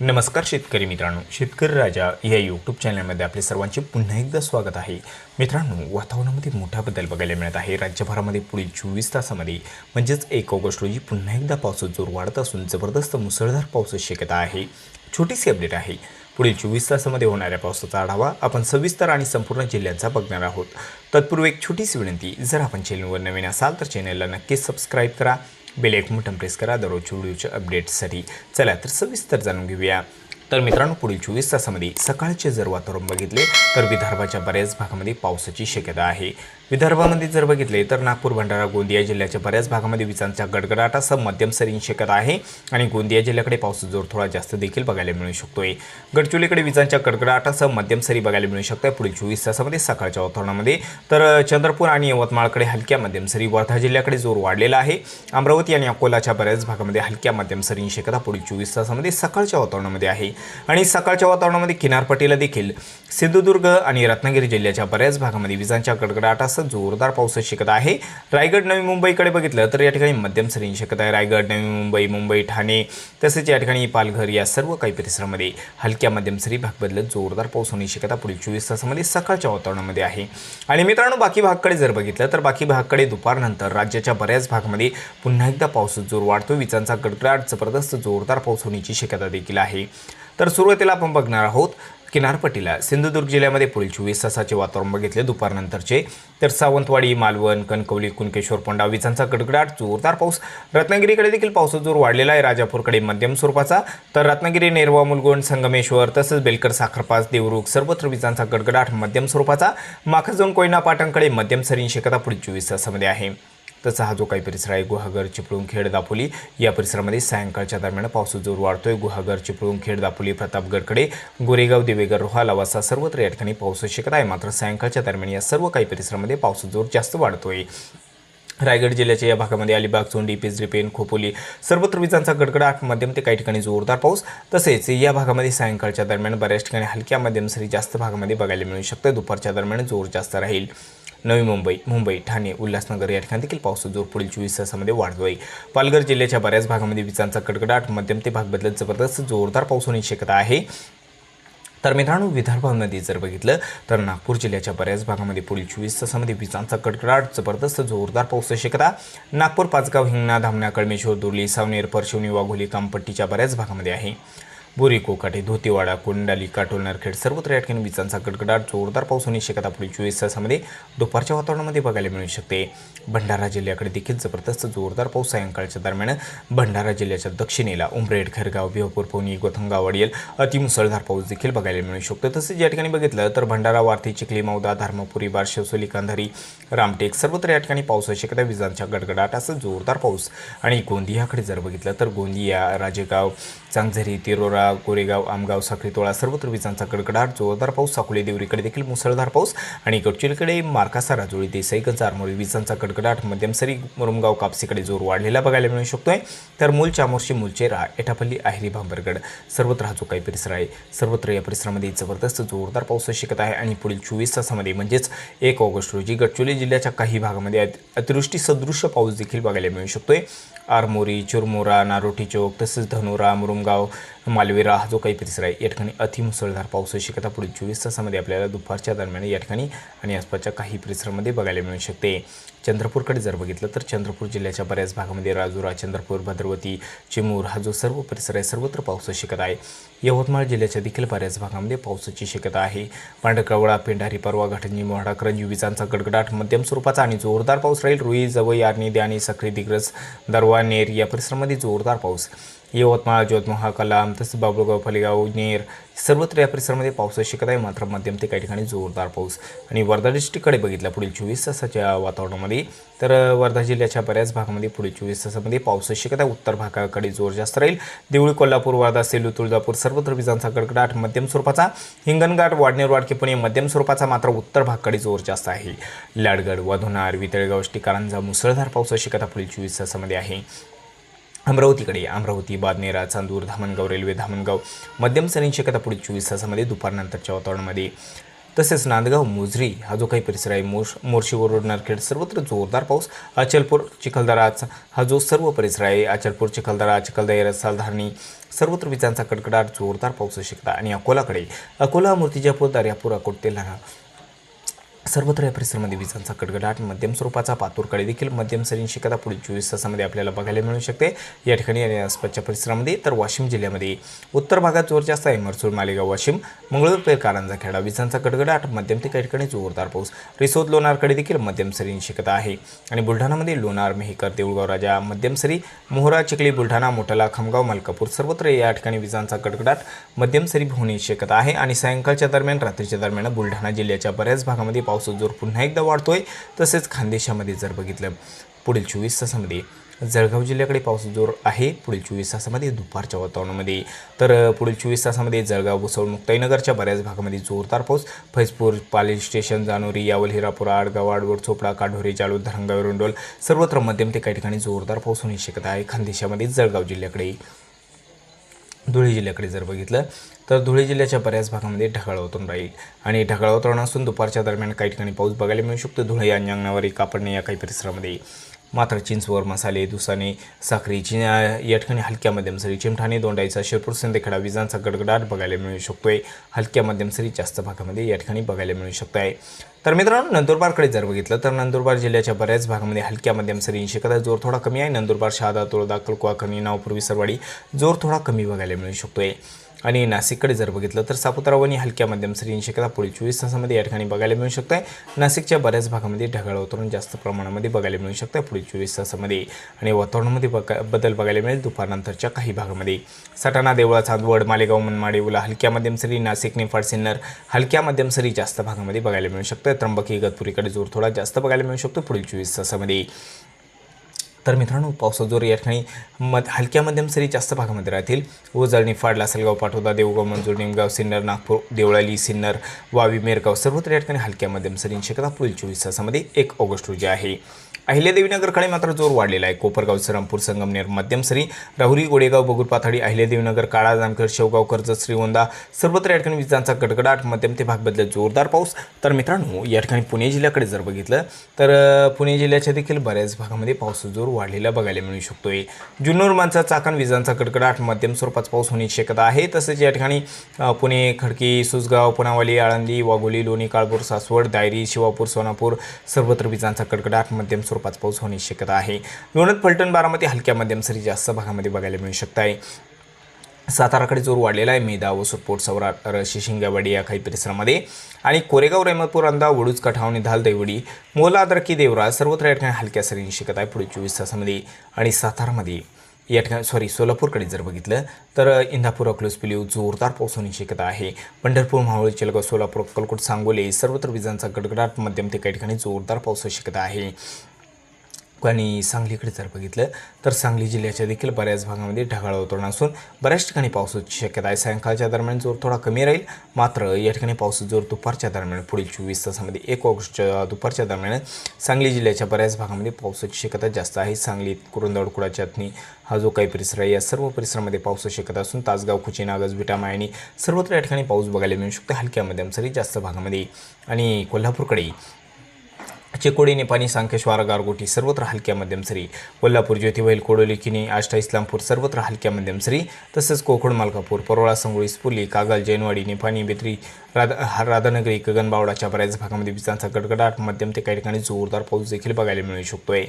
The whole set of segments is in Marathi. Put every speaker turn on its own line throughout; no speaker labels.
नमस्कार शेतकरी मित्रांनो. शेतकरी राजा या यूट्यूब चॅनलमध्ये आपले सर्वांचे पुन्हा एकदा स्वागत आहे. मित्रांनो वातावरणामध्ये मोठा बदल बघायला मिळत आहे. राज्यभरामध्ये पुढील चोवीस तासामध्ये म्हणजेच एक ऑगस्ट रोजी पुन्हा एकदा पावसात जोर वाढत असून जबरदस्त मुसळधार पावसाची शक्यता आहे. छोटीशी अपडेट आहे. पुढील चोवीस तासामध्ये होणाऱ्या पावसाचा आढावा आपण सविस्तर आणि संपूर्ण जिल्ह्यांचा बघणार आहोत. तत्पूर्वी एक छोटीशी विनंती जर आपण चॅनलवर नवीन असाल तर चॅनलला नक्कीच सबस्क्राईब करा. बेल एक बटन प्रेस करा. दररोजच्या व्हिडिओच्या अपडेट्ससाठी चला तर सविस्तर जाणून घेऊया. तर मित्रांनो पुढील चोवीस तासामध्ये सकाळचे जर वातावरण बघितले तर विदर्भाच्या बऱ्याच भागामध्ये पावसाची शक्यता आहे. विदर्भामध्ये जर बघितले तर नागपूर भंडारा गोंदिया जिल्ह्याच्या बऱ्याच भागामध्ये विजांचा गडगडाटासह मध्यम सरींची शक्यता आहे आणि गोंदिया जिल्ह्याकडे पावसाचा जोर थोडा जास्त देखील बघायला मिळू शकतोय. गडचिरोलीकडे विजांच्या गडगडाटासह मध्यम सरी बघायला मिळू शकतात पुढील चोवीस तासामध्ये सकाळच्या वातावरणामध्ये. तर चंद्रपूर आणि यवतमाळकडे हलक्या मध्यम सरी वर्धा जिल्ह्याकडे जोर वाढलेला आहे. अमरावती आणि अकोलाच्या बऱ्याच भागामध्ये हलक्या मध्यम सरींची शक्यता पुढील चोवीस तासामध्ये सकाळच्या वातावरणामध्ये आहे. आणि सकाळच्या वातावरणामध्ये किनारपट्टीला देखील सिंधुदुर्ग आणि रत्नागिरी जिल्ह्याच्या बऱ्याच भागामध्ये विजांच्या गडगडाटासह जोरदार पावसाची शक्यता आहे. रायगड नवी मुंबईकडे बघितलं तर या ठिकाणी मध्यम सरींची शक्यता आहे. रायगड नवी मुंबई मुंबई ठाणे तसेच या ठिकाणी पालघर या सर्व काही परिसरामध्ये हलक्या मध्यम सरी भाग बदलत जोरदार पाऊस होण्याची शक्यता पुढील चोवीस तासामध्ये सकाळच्या वातावरणामध्ये आहे. आणि मित्रांनो बाकी भागकडे जर बघितलं तर बाकी भागकडे दुपारनंतर राज्याच्या बऱ्याच भागामध्ये पुन्हा एकदा पाऊस जोर वाढतो विजांचा गडगडाट जबरदस्त जोरदार पाऊस होण्याची शक्यता देखील आहे. तर सुरुवातीला आपण बघणार आहोत किनारपट्टीला सिंधुदुर्ग जिल्ह्यामध्ये पुढील चोवीस तासाचे वातावरण बघितले. दुपारनंतरचे तर सावंतवाडी मालवण कणकवली कुणकेश्वर पोंडा विजांचा गडगडाट जोरदार पाऊस. रत्नागिरीकडे देखील पावसाचा जोर वाढलेला आहे. राजापूरकडे मध्यम स्वरूपाचा. तर रत्नागिरी नेरवा मुलगोंड संगमेश्वर तसंच बेलकर साखरपास देवरुख सर्वत्र विजांचा गडगडाट मध्यम स्वरूपाचा. माखजोन कोयना पाटणकडे मध्यम सरीं शक्यता पुढील चोवीस तासामध्ये आहे. तसा हा जो काही परिसर आहे गुहागर चिपळूण खेड दापोली या परिसरामध्ये सायंकाळच्या दरम्यान पावसाचा जोर वाढतोय. गुहागर चिपळूण खेड दापोली प्रतापगडकडे गोरेगाव देवेगर रोहा लवासा सर्वत्र या ठिकाणी पाऊस शिकत आहे. मात्र सायंकाळच्या दरम्यान या सर्व काही परिसरामध्ये पावसाचा जोर जास्त वाढतोय. रायगड जिल्ह्याच्या या भागामध्ये अलिबाग चोंडी पिंजरी पेन खोपोली सर्वत्र विजांचा गडगडाट मध्यम ते काही ठिकाणी जोरदार पाऊस. तसेच या भागामध्ये सायंकाळच्या दरम्यान बऱ्याच ठिकाणी हलक्या मध्यम सरी जास्त भागामध्ये बघायला मिळू शकते दुपारच्या दरम्यान जोर जास्त राहील. नवी मुंबई मुंबई ठाणे उल्हासनगर या ठिकाणी देखील पावसाचा जोर पुढील चोवीस तासामध्ये वाढतोय पालघर जिल्ह्याच्या बऱ्याच भागामध्ये विजांचा गडगडाट. मध्यम ते भाग बदलत जबरदस्त जोरदार पाऊस होण्याची शक्यता आहे. तर मित्रांनो विदर्भामध्ये जर बघितलं तर नागपूर जिल्ह्याच्या बऱ्याच भागामध्ये पुढील चोवीस तासामध्ये विजांचा कडकडाट जबरदस्त जोरदार पावसाची शक्यता नागपूर पाचगाव हिंगणा धामणा कळमेश्वर दुर्ली सावनेर परशिवनी वाघोली कामपट्टीच्या बऱ्याच भागामध्ये आहे. बोरी कोकाटे धोतीवाडा कोंडाली काटोल नरखेड सर्वत्र या ठिकाणी विजांचा गडगडाट जोरदार पाऊस होण्याची शक्यता पुढील चोवीस तासामध्ये दुपारच्या वातावरणामध्ये बघायला मिळू शकते. भंडारा जिल्ह्याकडे देखील जबरदस्त जोरदार पाऊस सायंकाळच्या दरम्यान भंडारा जिल्ह्याच्या दक्षिणेला उमरेड खरगाव बिहापूर पवनी गोथंगाव वडियल अतिमुसळधार पाऊस देखील बघायला मिळू शकतो. तसेच या ठिकाणी बघितलं तर भंडारा वारती चिखली मौदा धर्मपुरी बारशिवसोली कांधारी रामटेक सर्वत्र या ठिकाणी पावसाची शक्यता विजांच्या गडगडाट असं जोरदार पाऊस. आणि गोंदियाकडे जर बघितलं तर गोंदिया राजेगाव चांगझरी तिरोरा कोरेगाव आमगाव साखरीतोळा सर्वत्र विजांचा कडकडाट जोरदार पाऊस साकोली देवरीकडे देखील मुसळधार पाऊस आणि गडचिरोलीकडे मार्कासा राजोळी देसाईगंज आरमोरी विजांचा कडकडाट मध्यमसरी मुरुमगाव कापसीकडे जोर वाढलेला बघायला मिळू शकतोय. तर मूल चामोर्शी मुलचेरा एटापल्ली आहिरी भांबरगड सर्वत्र हा जो काही परिसर आहे सर्वत्र या परिसरामध्ये जबरदस्त जोरदार पाऊस शिकत आहे आणि पुढील चोवीस तासामध्ये म्हणजेच एक ऑगस्ट रोजी गडचिरोली जिल्ह्याच्या काही भागामध्ये अतिवृष्टी सदृश्य पाऊस देखील बघायला मिळू शकतोय. आरमोरी चुरमोरा नारोटी चौक तसेच धनोरा मुरुमगाव मालवेरा हा जो काही परिसर आहे या ठिकाणी अतिमुसळधार पावसाची शक्यता पुढील चोवीस तासामध्ये आपल्याला दुपारच्या दरम्यान या ठिकाणी आणि आसपासच्या काही परिसरामध्ये बघायला मिळू शकते. चंद्रपूरकडे जर बघितलं तर चंद्रपूर जिल्ह्याच्या बऱ्याच भागामध्ये राजुरा चंद्रपूर भद्रवती चिमूर हा जो सर्व परिसर आहे सर्वत्र पावसाची शक्यता आहे. यवतमाळ जिल्ह्याच्या देखील बऱ्याच भागामध्ये पावसाची शक्यता आहे. पांढरकवळा पेंढारी परवा घाटंजी मोहडा करंजी विजांचा गडगडाट मध्यम स्वरूपाचा आणि जोरदार पाऊस राहील. रुई जवई यार्नी द्यानी सक्री दिग्रस दरवा नेर या परिसरामध्ये जोरदार पाऊस. यवतमाळ जोतमहा कलाम तसेच बाबुळगाव फलेगाव नेर सर्वत्र या परिसरामध्ये पावसाची शक्यता आहे. मात्र मध्यम ते काही ठिकाणी जोरदार पाऊस आणि वर्धा डिस्ट्रिक्टकडे बघितलं पुढील चोवीस तासाच्या वातावरणामध्ये तर वर्धा जिल्ह्याच्या बऱ्याच भागामध्ये पुढील चोवीस तासामध्ये पावसाची शक्यता उत्तर भागाकडे जोर जास्त राहील. देवळी कोल्हापूर वर्धा सेलू तुळजापूर सर्वत्र विजांचा गडगडाट मध्यम स्वरूपाचा. हिंगणघाट वाडनेर वाडके पुणे मध्यम स्वरूपाचा मात्र उत्तर भागाकडे जोर जास्त आहे. लाडगड वधुनार वितळगाव कारंजा मुसळधार पावसाची शक्यता पुढील चोवीस तासामध्ये आहे. अमरावतीकडे अमरावती बादनेरा चांदूर धामणगाव रेल्वे धामणगाव मध्यम सरींची शक्यता पुढील चोवीस तासामध्ये दुपारनंतरच्या वातावरणामध्ये. तसेच नांदगाव मोजरी हा जो काही परिसर आहे मोर्श मोर्शी रोड नारखेड सर्वत्र जोरदार पाऊस. अचलपूर चिखलदरा हा जो सर्व परिसर आहे अचलपूर चिखलदरा चिखलदरा रसालधारणी सर्वत्र विजांचा कडकडाट जोरदार पाऊस शकता आणि अकोलाकडे अकोला मूर्तिजापूर दर्यापूर अकोट तेलारा सर्वत्र या परिसरामध्ये विजांचा कडकडाट मध्यम स्वरूपाचा पातूरकडे देखील मध्यम सरीन शक्यता पुढील चोवीस तासामध्ये आपल्याला बघायला मिळू शकते. या ठिकाणी आणि आसपासच्या परिसरामध्ये तर वाशिम जिल्ह्यामध्ये उत्तर भागात जोर जास्त आहे. मरसूर मालेगाव वाशिम मंगळूरपेर कारंजा खेडा विजांचा कडकडाट मध्यम ते काही ठिकाणी जोरदार पाऊस. रिसोद लोणारकडे देखील मध्यम सरींची शक्यता आहे. आणि बुलढाणामध्ये लोणार मेहकर देऊळगाव राजा मध्यम सरी मोहरा चिखली बुलढाणा मोठाला खामगाव मलकापूर सर्वत्र या ठिकाणी विजांचा कडकडाट मध्यम सरी होण्याची शक्यता आहे. आणि सायंकाळच्या दरम्यान रात्रीच्या दरम्यान बुलढाणा जिल्ह्याच्या बऱ्याच भागामध्ये पावसाचा जोर पुन्हा एकदा वाढतोय. तसेच खानदेशामध्ये जर बघितलं पुढील चोवीस तासामध्ये जळगाव जिल्ह्याकडे पावसाचा जोर आहे. पुढील चोवीस तासामध्ये दुपारच्या वातावरणामध्ये. तर पुढील चोवीस तासामध्ये जळगाव भुसवळ मुक्ताईनगरच्या बऱ्याच भागामध्ये जोरदार पाऊस. फैजपूर पाली स्टेशन जानोरी यावल हिरापुरा आडगाव आडवड चोपडा काढोरी जालोद धरंगाव रुंडोल सर्वत्र मध्यम ते काही ठिकाणी जोरदार पाऊस होण्याची शक्यता आहे. खानदेशामध्ये जळगाव जिल्ह्याकडे. धुळे जिल्ह्याकडे जर बघितलं तर धुळे जिल्ह्याच्या बऱ्याच भागामध्ये ढगाळ वातावरण राहील. आणि ढगाळ वातावरण असून दुपारच्या दरम्यान काही ठिकाणी पाऊस बघायला मिळू शकतो. धुळे आणि अंगणावरी कापडणे या काही परिसरामध्ये मात्र चिंचवर मसाले दुसाने साखरी चिं या ठिकाणी हलक्या मध्यम सरी चिमठाणे दोंडाईचा शिरपूर सिंदखेडा विजांचा गडगडाट बघायला मिळू शकतोय. हलक्या मध्यम सरी जास्त भागामध्ये या ठिकाणी बघायला मिळू शकत आहे तर मित्रांनो नंदुरबारकडे जर बघितलं तर नंदुरबार जिल्ह्याच्या बऱ्याच भागामध्ये हलक्या मध्यम सरी कदा जोर थोडा कमी आहे. नंदुरबार शहादा तुळदा कळकुवा कमी नावपूर्वी विसरवाडी जोर थोडा कमी बघायला मिळू शकतोय. आणि नाशिककडे जर बघितलं तर सापुतारा वणी हलक्या मध्यम सरी शक्यता पुढील चोवीस तासामध्ये या ठिकाणी बघायला मिळू शकत आहे नाशिकच्या बऱ्याच भागामध्ये ढगाळ वातावरण जास्त प्रमाणामध्ये बघायला मिळू शकतं पुढील चोवीस तासामध्ये. आणि वातावरणामध्ये बघा बदल बघायला मिळेल दुपारनंतरच्या काही भागामध्ये. सटाणा देवळा चांदवड मालेगाव मनमाड येवला हलक्या मध्यम सरी नाशिक निफाड सिन्नर हलक्या मध्यम सरी जास्त भागामध्ये बघायला मिळू शकतं त्र्यंबकी इगतपुरीकडे जोर थोडा जास्त बघायला मिळू शकतो पुढील चोवीस तासामध्ये. तर मित्रांनो पावसाचा जोर या ठिकाणी मध हलक्या मध्यम सरी जास्त भागामध्ये राहतील. ओजळ फाड लासलगाव पाठोदा देवगाव मंजूर निमगाव सिन्नर नागपूर देवळाली सिन्नर वावी मेरगाव सर्वत्र या ठिकाणी हलक्या मध्यम सरींची शक्यता पुढील चोवीस तासामध्ये एक ऑगस्ट रोजी आहे. अहिल्यादेवीनगरकडे मात्र जोर वाढलेला आहे. कोपरगाव श्रीरामपूर संगमनेर मध्यमसरी राहुरी गोडेगाव बगूर पाथाडी अहिल्यादेवीनगर काळा जामखेड शेवगाव कर्जत श्रीगोंदा सर्वत्र या ठिकाणी विजांचा गडगडाट मध्यम ते भाग बदलत जोरदार पाऊस. तर मित्रांनो या ठिकाणी पुणे जिल्ह्याकडे जर बघितलं तर पुणे जिल्ह्याच्या देखील बऱ्याच भागामध्ये पावसाचा जोर वाढलेला बघायला मिळू शकतोय. जुन्नर माणसा चाकण विजांचा गडगडाट मध्यम स्वरूपात पाऊस होण्याची शक्यता आहे. तसेच या ठिकाणी पुणे खडकी सुसगाव पुनावाली आळंदी वाघोली लोणी काळपूर सासवड दायरी शिवापूर सोनापूर सर्वत्र विजांचा कडकडाट मध्यम स्वरूपात पाऊस होण्याची शक्यता आहे. लोणत फलटण बारामती हलक्या मध्यम सरी जास्त भागामध्ये बघायला मिळू शकत आहे साताराकडे जोर वाढलेला आहे. मेधा वसूर पोट सौरा रशी शिंगावाडी या काही परिसरामध्ये. आणि कोरेगाव रेहमतपूर अंदा वडूज कठावणी धाल देवडी मोला देवरा सर्वत्र या ठिकाणी हलक्या सरींची शक्यता आहे. पुढे चोवीस तासामध्ये आणि सातारामध्ये या ठिकाणी सॉरी सोलापूरकडे जर बघितलं तर इंदापूर अकलूस पिलीव जोरदार पाऊस होण्याची शक्यता आहे. पंढरपूर मावळी चिलगाव सोलापूर अक्कलकोट सांगोले सर्वत्र विजांचा गडगडाट मध्यम ते काही ठिकाणी जोरदार पावसाची शक्यता आहे. आणि सांगलीकडे जर बघितलं तर सांगली जिल्ह्याच्या देखील बऱ्याच भागामध्ये ढगाळ वातावरण असून बऱ्याच ठिकाणी पावसाची शक्यता आहे. सायंकाळच्या दरम्यान जोर थोडा कमी राहील मात्र या ठिकाणी पावसाचा जोर दुपारच्या दरम्यान पुढील चोवीस तासामध्ये एक ऑगस्टच्या दुपारच्या दरम्यान सांगली जिल्ह्याच्या बऱ्याच भागामध्ये पावसाची शक्यता जास्त आहे. सांगलीत कुरुंदवड कुडा हा जो काही परिसर आहे या सर्व परिसरामध्ये पावसाची शक्यता असून तासगाव खुची नागज विटा मायणी सर्वत्र या ठिकाणी पाऊस बघायला मिळू शकतो. हलक्या मध्यम सरी जास्त भागामध्ये आणि कोल्हापूरकडे चिकोडी निपाणी सांकेश्वर गारगोटी सर्वत्र हलक्या मध्यम सरी. कोल्हापूर ज्योतिबैल कोडोलिखिनी आष्टा इस्लामपूर सर्वत्र हलक्या मध्यम सरी. तसंच कोकण मालकापूर परोळा संगोळी स्पुली कागल जैनवाडी निपाणी बेत्री राधा राधानगरी गगनबावडाच्या बऱ्याच भागामध्ये विजांचा गडगडाट मध्यम ते काही ठिकाणी जोरदार पाऊस देखील बघायला मिळू शकतोय.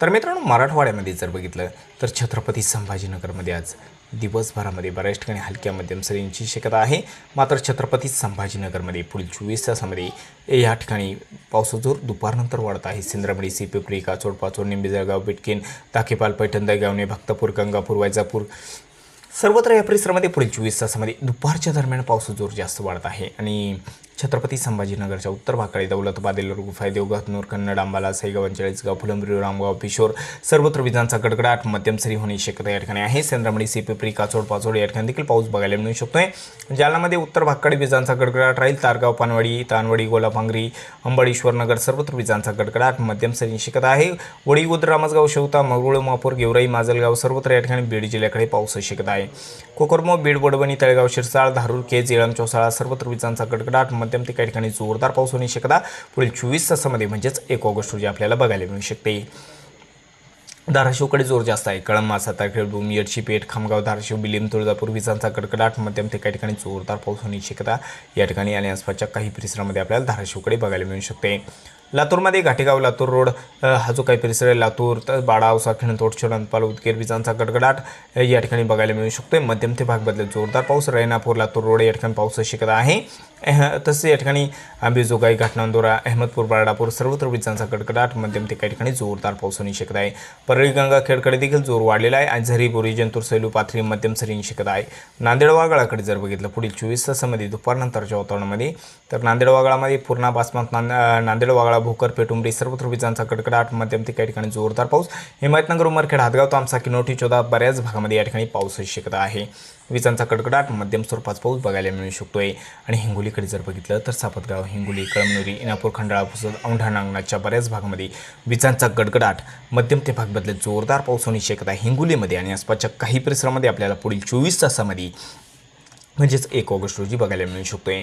तर मित्रांनो मराठवाड्यामध्ये जर बघितलं तर छत्रपती संभाजीनगरमध्ये आज दिवसभरामध्ये बऱ्याच ठिकाणी हलक्या मध्यम सरींची शक्यता आहे. मात्र छत्रपती संभाजीनगरमध्ये पुढील चोवीस तासामध्ये या ठिकाणी पावसाचा जोर दुपारनंतर वाढत आहे. सिंद्रामडी सी पिपरी काचोड पाचोड निंबी जळगाव बिटकीन ताकेपाल पैठण दगावणे भक्तपूर गंगापूर वैजापूर सर्वत्र या परिसरामध्ये पुढील चोवीस तासामध्ये दुपारच्या दरम्यान पावसाचा जोर जास्त वाढत आहे. आणि छत्रपती संभाजीनगरच्या उत्तर भागाकडे दौलताबाद एल्लोर गुफाय देवघातनूर कन्नड अंबाला साईगाव चाळीसगाव फुलंब्री रामगाव पिशोर सर्वत्र विजांचा गडगडाट मध्यम सरी होण्याची शक्यता या ठिकाणी आहे. सेंद्रामणी सिपिपरी काचोड पाचोड या ठिकाणी देखील पाऊस बघायला मिळू शकतोय. जालनामध्ये उत्तर भागाकडे विजांचा गडगडाट राहील. तारगाव पानवाडी तानवाडी गोलापांगरी अंबळीश्वर नगर सर्वत्र विजांचा गडगडाट मध्यम सरी शक्यता आहे. वडीगोद रामसगाव शेवता मगरुळ मापूर गेवराई माजलगाव सर्वत्र या ठिकाणी बीड जिल्ह्याकडे पाऊस शक्यता आहे. कोकरमो बीड वडवणी तळेगाव शिरसाळ धारूर केज इळम चौसाळा सर्वत्र विजांचा गडगडाट मध्यम ते काही ठिकाणी जोरदार पाऊस होण्याची शक्यता पुढील चोवीस तासामध्ये म्हणजेच एक ऑगस्ट रोजी आपल्याला बघायला मिळू शकते. धाराशिवकडे जोर जास्त आहे. कळंबा सातारखेड भूम पेठ खामगाव धाराशिव बिलिम तुळजापूर विजांचा कडकडाट मध्यम ते काही ठिकाणी जोरदार पाऊस होण्याची शक्यता या ठिकाणी आणि आसपासच्या काही परिसरामध्ये आपल्याला धाराशिवकडे बघायला मिळू शकते. लातूरमध्ये घाटेगाव लातूर रोड हा जो काही परिसर आहे लातूर तर बाळाव साखिण तोडशोर अंतपाल उदगीर विजांचा गडगडाट या ठिकाणी बघायला मिळू शकतोय. मध्यम ते भाग बदलत जोरदार पाऊस रैनापूर लातूर रोड या ठिकाणी पाऊस शिकत आहे. तसेच या ठिकाणी आंबेजोगाई घाटनांदोरा अहमदपूर बारडापूर सर्वत्र विजांचा गडगडाट मध्यम ते काही ठिकाणी जोरदार पाऊस होणे शक्यता आहे. परळी गंगा खेडकडे देखील जोर वाढलेला आहे. आणि झरी बोरी जंतूर सैलू पाथरी मध्यम सरींची शिकत आहे. नांदेड वागळाकडे जर बघितलं पुढील चोवीस तासामध्ये दुपारनंतरच्या वातावरणामध्ये तर नांदेड वागळामध्ये पूर्णा बासमत नांद नांदेड वागळा भोकर पेटुंबरी सर्वत्र विजांचा कडकडाट मध्यम ते काही ठिकाणी जोरदार पाऊस. हिमायतनगर उमरखेड हातगाव तामसा किनोटी चोदा बऱ्याच भागामध्ये या ठिकाणी पाऊसही शक्यता आहे. विजांचा कडकडाट मध्यम स्वरूपाचा पाऊस बघायला मिळू शकतोय. आणि हिंगोलीकडे जर बघितलं तर सापतगाव हिंगोली कळमनुरी इनापूर खंडाळा पुसद औंढा नांगणाच्या बऱ्याच भागामध्ये विजांचा गडगडाट मध्यम ते भाग बदलत जोरदार पाऊस होण्याची शक्यता हिंगोलीमध्ये आणि आसपासच्या काही परिसरामध्ये आपल्याला पुढील चोवीस तासामध्ये म्हणजेच एक ऑगस्ट रोजी बघायला मिळू शकतोय.